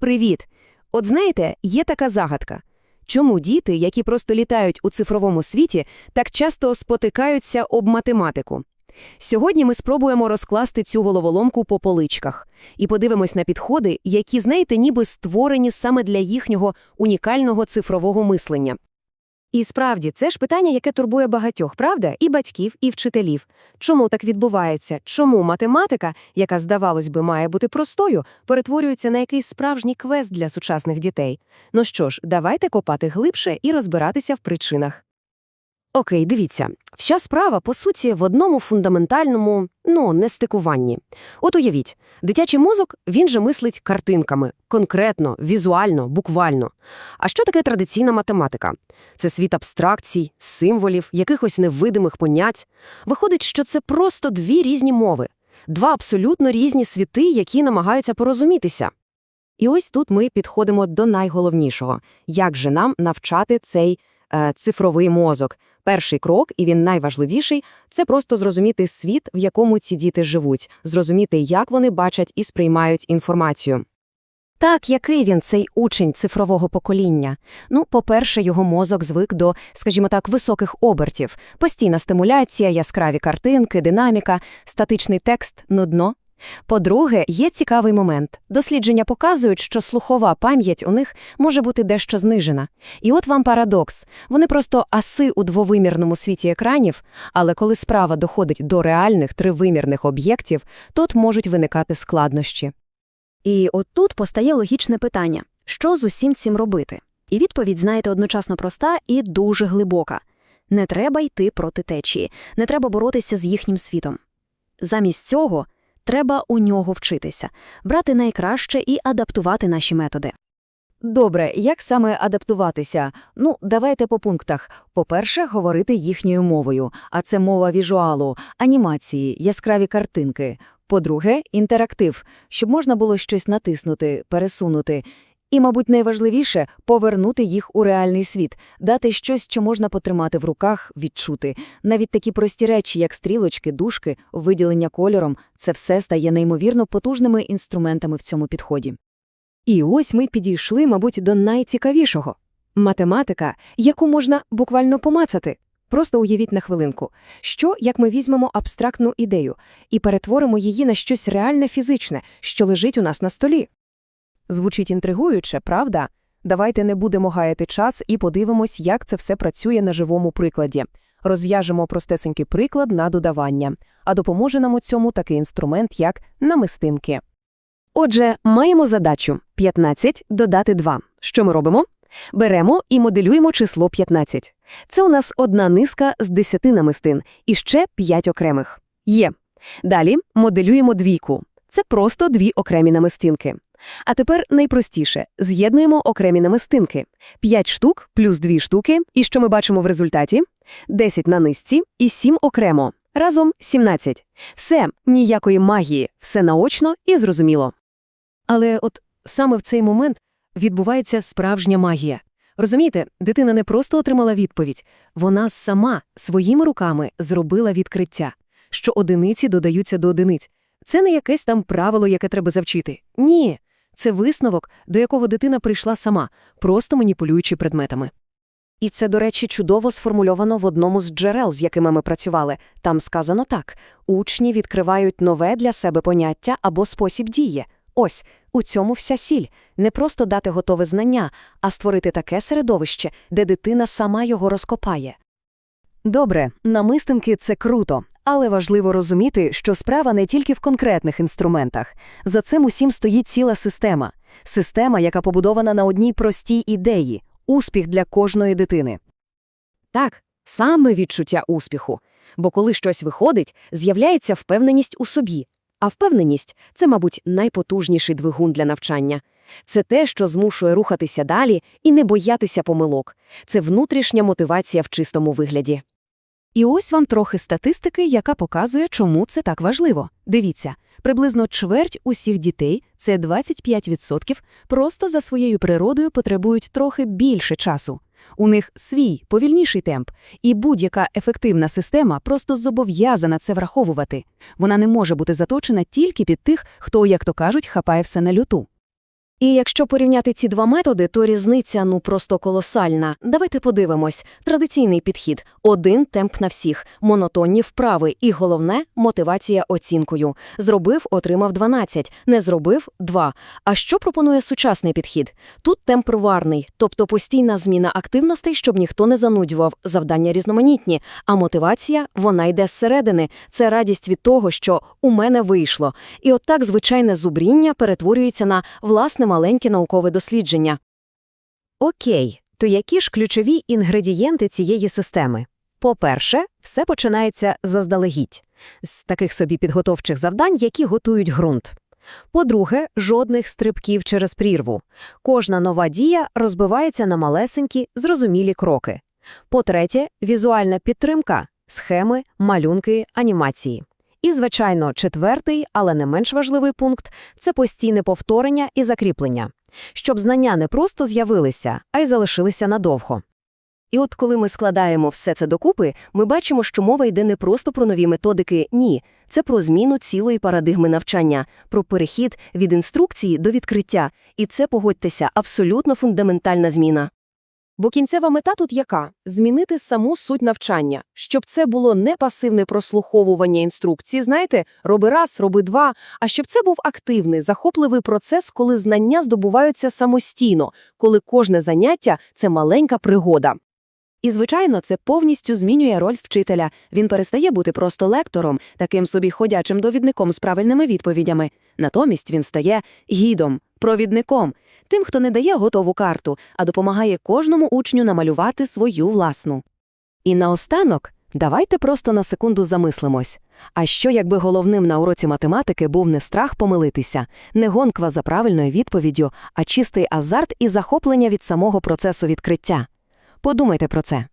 Привіт! От знаєте, є така загадка. Чому діти, які просто літають у цифровому світі, так часто спотикаються об математику? Сьогодні ми спробуємо розкласти цю головоломку по поличках і подивимось на підходи, які, знаєте, ніби створені саме для їхнього унікального цифрового мислення. І справді, це ж питання, яке турбує багатьох, правда? І батьків, і вчителів. Чому так відбувається? Чому математика, яка, здавалось би, має бути простою, перетворюється на якийсь справжній квест для сучасних дітей? Ну що ж, давайте копати глибше і розбиратися в причинах. Окей, дивіться. Вся справа, по суті, в одному фундаментальному, ну, нестикуванні. От уявіть, дитячий мозок, він же мислить картинками, конкретно, візуально, буквально. А що таке традиційна математика? Це світ абстракцій, символів, якихось невидимих понять. Виходить, що це просто дві різні мови, два абсолютно різні світи, які намагаються порозумітися. І ось тут ми підходимо до найголовнішого. Як же нам навчати цей цифровий мозок? Перший крок, і він найважливіший, це просто зрозуміти світ, в якому ці діти живуть, зрозуміти, як вони бачать і сприймають інформацію. Так, який він, цей учень цифрового покоління? Ну, по-перше, його мозок звик до, скажімо так, високих обертів. Постійна стимуляція, яскраві картинки, динаміка, статичний текст, нудно. По-друге, є цікавий момент. Дослідження показують, що слухова пам'ять у них може бути дещо знижена. І от вам парадокс. Вони просто аси у двовимірному світі екранів, але коли справа доходить до реальних тривимірних об'єктів, тут можуть виникати складнощі. І от тут постає логічне питання – що з усім цим робити? І відповідь, знаєте, одночасно проста і дуже глибока. Не треба йти проти течії, не треба боротися з їхнім світом. Замість цього треба у нього вчитися, брати найкраще і адаптувати наші методи. Добре, як саме адаптуватися? Ну, давайте по пунктах. По-перше, говорити їхньою мовою, а це мова візуалу, анімації, яскраві картинки. По-друге, інтерактив, щоб можна було щось натиснути, пересунути. І, мабуть, найважливіше повернути їх у реальний світ, дати щось, що можна потримати в руках, відчути. Навіть такі прості речі, як стрілочки, дужки, виділення кольором, це все стає неймовірно потужними інструментами в цьому підході. І ось ми підійшли, мабуть, до найцікавішого – математика, яку можна буквально помацати. Просто уявіть на хвилинку, що як ми візьмемо абстрактну ідею і перетворимо її на щось реальне фізичне, що лежить у нас на столі. Звучить інтригуюче, правда? Давайте не будемо гаяти час і подивимось, як це все працює на живому прикладі. Розв'яжемо простесенький приклад на додавання, а допоможе нам у цьому такий інструмент, як намистинки. Отже, маємо задачу 15 додати 2. Що ми робимо? Беремо і моделюємо число 15. Це у нас одна низка з 10 намистин і ще 5 окремих. Є. Далі моделюємо двійку. Це просто дві окремі намистинки. А тепер найпростіше – з'єднуємо окремі намистинки. 5 штук плюс 2 штуки, і що ми бачимо в результаті? 10 на низці і 7 окремо. Разом 17. Все, ніякої магії, все наочно і зрозуміло. Але от саме в цей момент відбувається справжня магія. Розумієте, дитина не просто отримала відповідь, вона сама своїми руками зробила відкриття, що одиниці додаються до одиниць. Це не якесь там правило, яке треба завчити. Ні, це висновок, до якого дитина прийшла сама, просто маніпулюючи предметами. І це, до речі, чудово сформульовано в одному з джерел, з якими ми працювали. Там сказано так: учні відкривають нове для себе поняття або спосіб дії. Ось у цьому вся сіль не просто дати готове знання, а створити таке середовище, де дитина сама його розкопає. Добре, намистинки це круто, але важливо розуміти, що справа не тільки в конкретних інструментах. За цим усім стоїть ціла система. Система, яка побудована на одній простій ідеї успіх для кожної дитини. Так, саме відчуття успіху. Бо коли щось виходить, з'являється впевненість у собі. А впевненість це, мабуть, найпотужніший двигун для навчання. Це те, що змушує рухатися далі і не боятися помилок. Це внутрішня мотивація в чистому вигляді. І ось вам трохи статистики, яка показує, чому це так важливо. Дивіться, приблизно чверть усіх дітей, це 25%, просто за своєю природою потребують трохи більше часу. У них свій повільніший темп, і будь-яка ефективна система просто зобов'язана це враховувати. Вона не може бути заточена тільки під тих, хто, як то кажуть, хапає все на люту. І якщо порівняти ці два методи, то різниця ну просто колосальна. Давайте подивимось. Традиційний підхід – один темп на всіх, монотонні вправи і головне – мотивація оцінкою. Зробив – отримав 12, не зробив – 2. А що пропонує сучасний підхід? Тут темп рварний, тобто постійна зміна активностей, щоб ніхто не занудьував, завдання різноманітні, а мотивація – вона йде зсередини. Це радість від того, що «у мене вийшло». І от так звичайне зубріння перетворюється на власне маленьке наукове дослідження. Окей, то які ж ключові інгредієнти цієї системи? По-перше, все починається заздалегідь, з таких собі підготовчих завдань, які готують ґрунт. По-друге, жодних стрибків через прірву. Кожна нова дія розбивається на малесенькі, зрозумілі кроки. По-третє, візуальна підтримка, схеми, малюнки, анімації. І, звичайно, четвертий, але не менш важливий пункт – це постійне повторення і закріплення щоб знання не просто з'явилися, а й залишилися надовго. І от коли ми складаємо все це докупи, ми бачимо, що мова йде не просто про нові методики, ні. Це про зміну цілої парадигми навчання, про перехід від інструкції до відкриття. І це, погодьтеся, абсолютно фундаментальна зміна. Бо кінцева мета тут яка? Змінити саму суть навчання, щоб це було не пасивне прослуховування інструкції, знаєте, роби раз, роби два, а щоб це був активний, захопливий процес, коли знання здобуваються самостійно, коли кожне заняття – це маленька пригода. І, звичайно, це повністю змінює роль вчителя. Він перестає бути просто лектором, таким собі ходячим довідником з правильними відповідями. Натомість він стає гідом, провідником, тим, хто не дає готову карту, а допомагає кожному учню намалювати свою власну. І наостанок, давайте просто на секунду замислимось. А що, якби головним на уроці математики був не страх помилитися, не гонква за правильною відповіддю, а чистий азарт і захоплення від самого процесу відкриття? Подумайте про це.